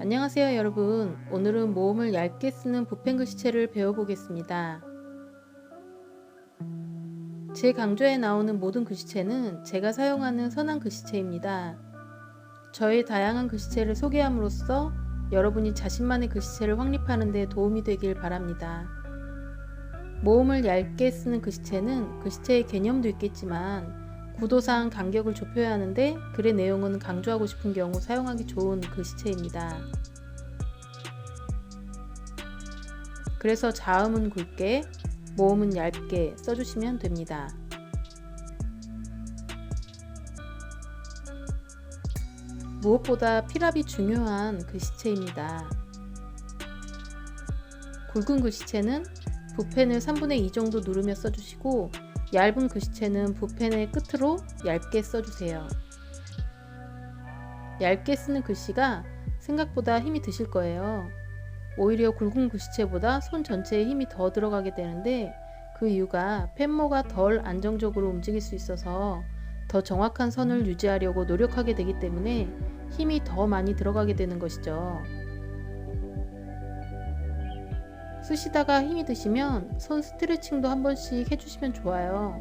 안녕하세요 여러분. 오늘은 모음을 얇게 쓰는 붓펜 글씨체를 배워보겠습니다. 제 강좌에 나오는 모든 글씨체는 제가 사용하는 선한 글씨체입니다. 저의 다양한 글씨체를 소개함으로써 여러분이 자신만의 글씨체를 확립하는 데 도움이 되길 바랍니다. 모음을 얇게 쓰는 글씨체는 글씨체의 개념도 있겠지만 구도상 간격을 좁혀야 하는데 글의 내용은 강조하고 싶은 경우 사용하기 좋은 글씨체입니다. 그래서 자음은 굵게, 모음은 얇게 써주시면 됩니다. 무엇보다 필압이 중요한 글씨체입니다. 굵은 글씨체는 붓펜을 3분의 2 정도 누르며 써주시고 얇은 글씨체는 붓펜의 끝으로 얇게 써주세요. 얇게 쓰는 글씨가 생각보다 힘이 드실 거예요. 오히려 굵은 글씨체보다 손 전체에 힘이 더 들어가게 되는데 그 이유가 펜모가 덜 안정적으로 움직일 수 있어서 더 정확한 선을 유지하려고 노력하게 되기 때문에 힘이 더 많이 들어가게 되는 것이죠. 쓰시다가 힘이 드시면 손 스트레칭도 한 번씩 해주시면 좋아요.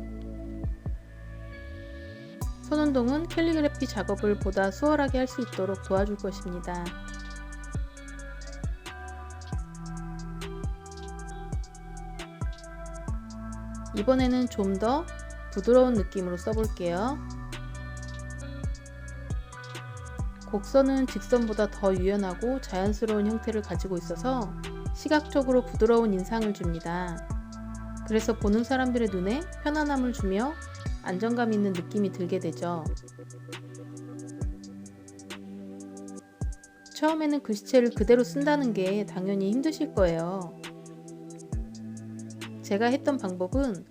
손 운동은 캘리그래피 작업을 보다 수월하게 할 수 있도록 도와줄 것입니다. 이번에는 좀 더 부드러운 느낌으로 써볼게요. 곡선은 직선보다 더 유연하고 자연스러운 형태를 가지고 있어서 시각적으로 부드러운 인상을 줍니다. 그래서 보는 사람들의 눈에 편안함을 주며 안정감 있는 느낌이 들게 되죠. 처음에는 글씨체를 그대로 쓴다는 게 당연히 힘드실 거예요. 제가 했던 방법은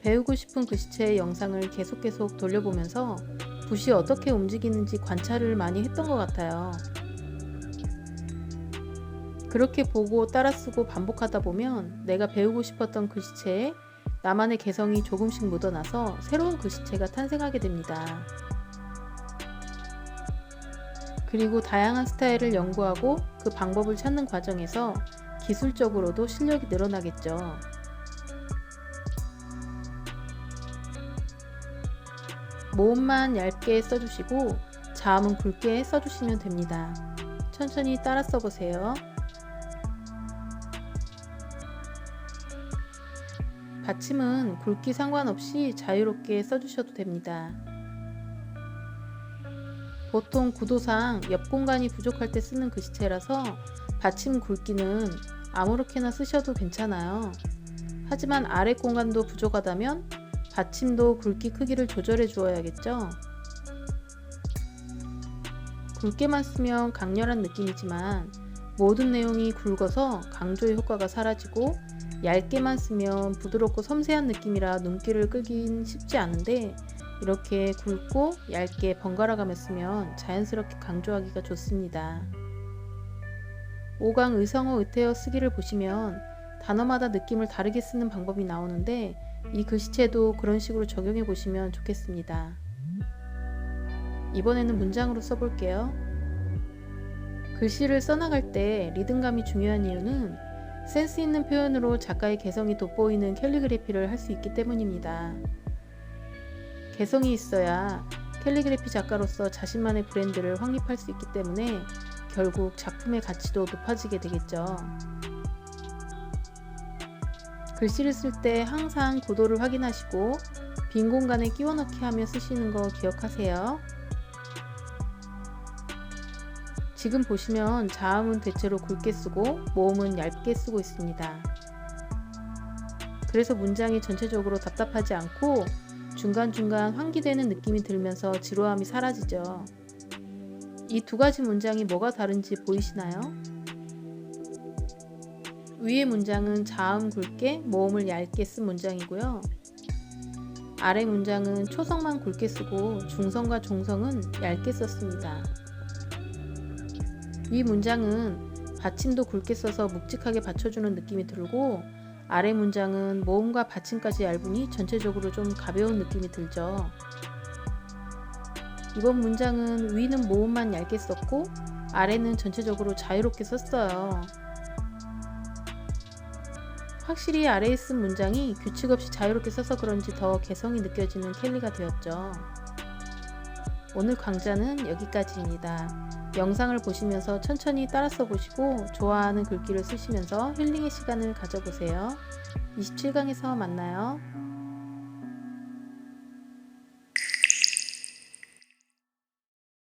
배우고 싶은 글씨체의 영상을 계속 계속 돌려보면서 붓이 어떻게 움직이는지 관찰을 많이 했던 것 같아요. 그렇게 보고 따라 쓰고 반복하다 보면 내가 배우고 싶었던 글씨체에 나만의 개성이 조금씩 묻어나서 새로운 글씨체가 탄생하게 됩니다. 그리고 다양한 스타일을 연구하고 그 방법을 찾는 과정에서 기술적으로도 실력이 늘어나겠죠. 모음만 얇게 써주시고 자음은 굵게 써주시면 됩니다. 천천히 따라 써보세요. 받침은 굵기 상관없이 자유롭게 써주셔도 됩니다. 보통 구도상 옆 공간이 부족할 때 쓰는 글씨체라서 받침 굵기는 아무렇게나 쓰셔도 괜찮아요. 하지만 아래 공간도 부족하다면 받침도 굵기 크기를 조절해 주어야겠죠. 굵게만 쓰면 강렬한 느낌이지만 모든 내용이 굵어서 강조의 효과가 사라지고 얇게만 쓰면 부드럽고 섬세한 느낌이라 눈길을 끌긴 쉽지 않은데 이렇게 굵고 얇게 번갈아가며 쓰면 자연스럽게 강조하기가 좋습니다. 5강 의성어 의태어 쓰기를 보시면 단어마다 느낌을 다르게 쓰는 방법이 나오는데 이 글씨체도 그런 식으로 적용해 보시면 좋겠습니다. 이번에는 문장으로 써볼게요. 글씨를 써나갈 때 리듬감이 중요한 이유는 센스 있는 표현으로 작가의 개성이 돋보이는 캘리그래피를 할 수 있기 때문입니다. 개성이 있어야 캘리그래피 작가로서 자신만의 브랜드를 확립할 수 있기 때문에 결국 작품의 가치도 높아지게 되겠죠. 글씨를 쓸 때 항상 구도를 확인하시고 빈 공간에 끼워 넣기 하며 쓰시는 거 기억하세요. 지금 보시면 자음은 대체로 굵게 쓰고 모음은 얇게 쓰고 있습니다. 그래서 문장이 전체적으로 답답하지 않고 중간중간 환기되는 느낌이 들면서 지루함이 사라지죠. 이 두 가지 문장이 뭐가 다른지 보이시나요? 위의 문장은 자음 굵게, 모음을 얇게 쓴 문장이고요. 아래 문장은 초성만 굵게 쓰고 중성과 종성은 얇게 썼습니다. 위 문장은 받침도 굵게 써서 묵직하게 받쳐주는 느낌이 들고 아래 문장은 모음과 받침까지 얇으니 전체적으로 좀 가벼운 느낌이 들죠. 이번 문장은 위는 모음만 얇게 썼고 아래는 전체적으로 자유롭게 썼어요. 확실히 아래에 쓴 문장이 규칙 없이 자유롭게 써서 그런지 더 개성이 느껴지는 켈리가 되었죠. 오늘 강좌는 여기까지입니다. 영상을 보시면서 천천히 따라 써보시고 좋아하는 글귀를 쓰시면서 힐링의 시간을 가져보세요. 27강에서 만나요.